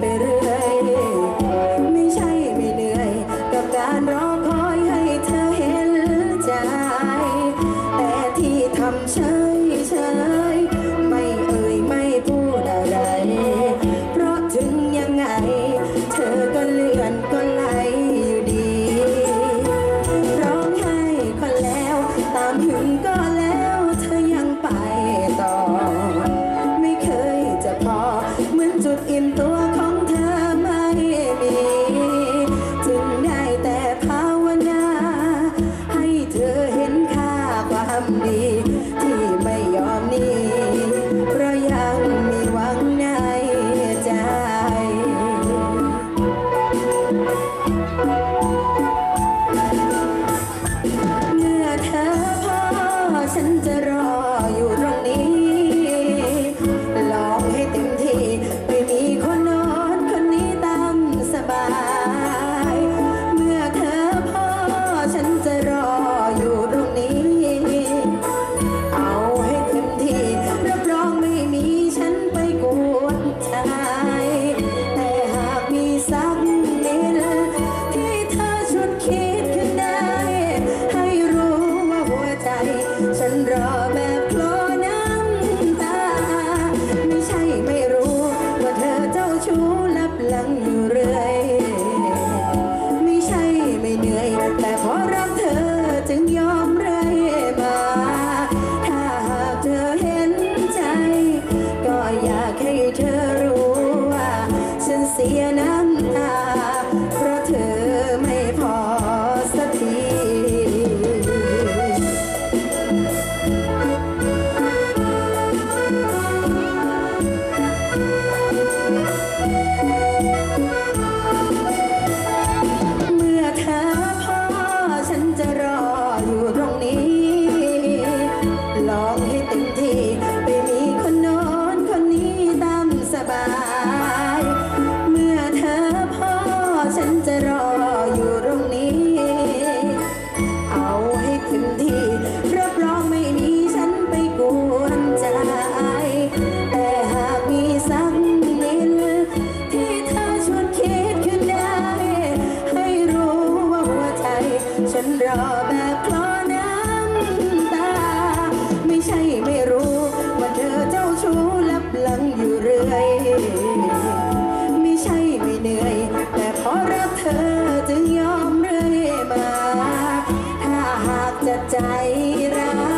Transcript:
ไปเรื่อย ไม่ใช่ไม่เหนื่อย กับการรอคอให้เธอเห็นใจ แต่ที่ทำเฉยเฉยไม่เอ่ยไม่พูดอะเพราะถึงยังไง เธอก็เลื่อนก็ไหลอยู่ดี ร้องไห้ก็แล้ว ตามหึงก็แล้วเธอยังไป see you now. cerrado. ร้าย